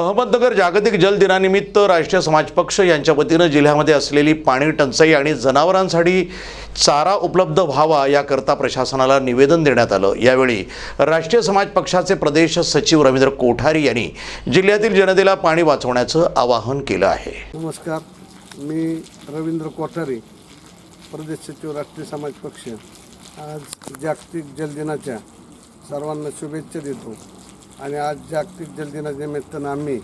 अहमदनगर जागतिक जल दिनानिमित्त राष्ट्रीय समाज पक्ष यांच्या वतीनं जिल्ह्यामध्ये असलेली पाणी टंचाई आणि जनावरांसाठी चारा उपलब्ध व्हावा याकरता प्रशासनाला निवेदन देण्यात आलं. यावेळी राष्ट्रीय समाज पक्षाचे प्रदेश सचिव रवींद्र कोठारी यांनी जिल्ह्यातील जनतेला पाणी वाचवण्याचं आवाहन केलं आहे. नमस्कार. मी रवींद्र कोठारी प्रदेश सचिव राष्ट्रीय समाज पक्ष. आज जागतिक जलदिनाच्या सर्वांना शुभेच्छा देतो. आणि आज जागतिक जलदिनाच्या आम्ही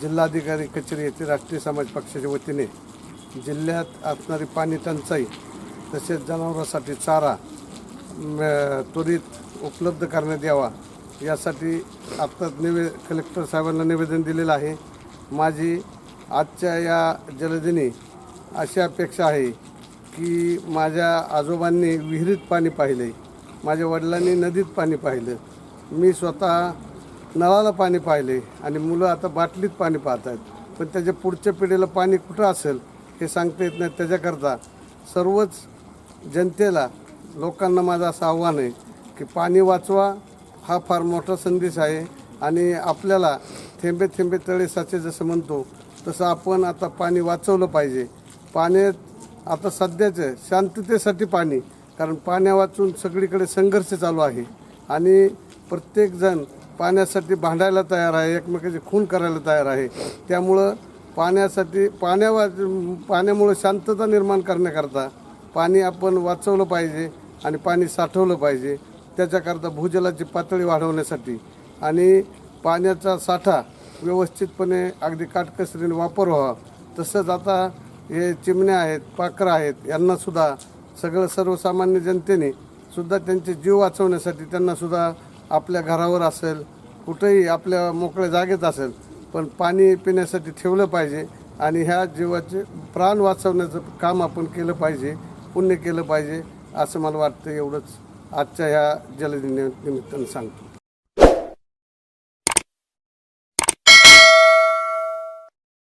जिल्हाधिकारी कचेरी येथे राष्ट्रीय समाज पक्षाच्या वतीने जिल्ह्यात असणारी पाणी टंचाई तसेच जनावरांसाठी चारा म, त्वरित उपलब्ध करण्यात यावा यासाठी आत्ताच निवे कलेक्टर साहेबांना निवेदन दिलेलं आहे. माझी आजच्या या जलदिनी अशी अपेक्षा आहे की माझ्या आजोबांनी विहिरीत पाणी पाहिले माझ्या वडिलांनी नदीत पाणी पाहिलं. मी स्वतः नळाला पाणी पाहिले आणि मुलं आता बाटलीत पाणी पाहत आहेत पण त्याच्या पुढच्या पिढीला पाणी कुठं असेल हे सांगता येत नाही. त्याच्याकरता सर्वच जनतेला लोकांना माझं असं आव्हान आहे की पाणी वाचवा हा फार मोठा संदेश आहे. आणि आपल्याला थेंबे थेंबे तळे साचे जसं म्हणतो तसं आपण आता पाणी वाचवलं पाहिजे. पाण्यात आता सध्याचं शांततेसाठी पाणी कारण पाण्या वाचून सगळीकडे संघर्ष चालू आहे. आणि प्रत्येकजण पाण्यासाठी भांडायला तयार आहे एकमेकाचे खून करायला तयार आहे. त्यामुळं पाण्यासाठी पाण्या पाण्यामुळे पाण्यामुळं शांतता निर्माण करण्याकरता पाणी आपण वाचवलं पाहिजे आणि पाणी साठवलं पाहिजे. त्याच्याकरता भूजलाची पातळी वाढवण्यासाठी. आणि पाण्याचा साठा व्यवस्थितपणे अगदी काटकसरीने वापर व्हावा. तसंच आता हे चिमण्या आहेत पाखरं आहेत यांनासुद्धा सगळं सर्वसामान्य जनतेने सुद्धा त्यांचे जीव वाचवण्यासाठी त्यांनासुद्धा आपल्या घरावर असेल कुठेही आपल्या मोकळ्या जागेत असेल पण पाणी पिण्यासाठी ठेवलं पाहिजे आणि ह्या जीवाचे प्राण वाचवण्याचं काम आपण केलं पाहिजे पुण्य केलं पाहिजे असं मला वाटतं एवढंच. आजच्या ह्या जलदिनी निमित्तानं सांगतो.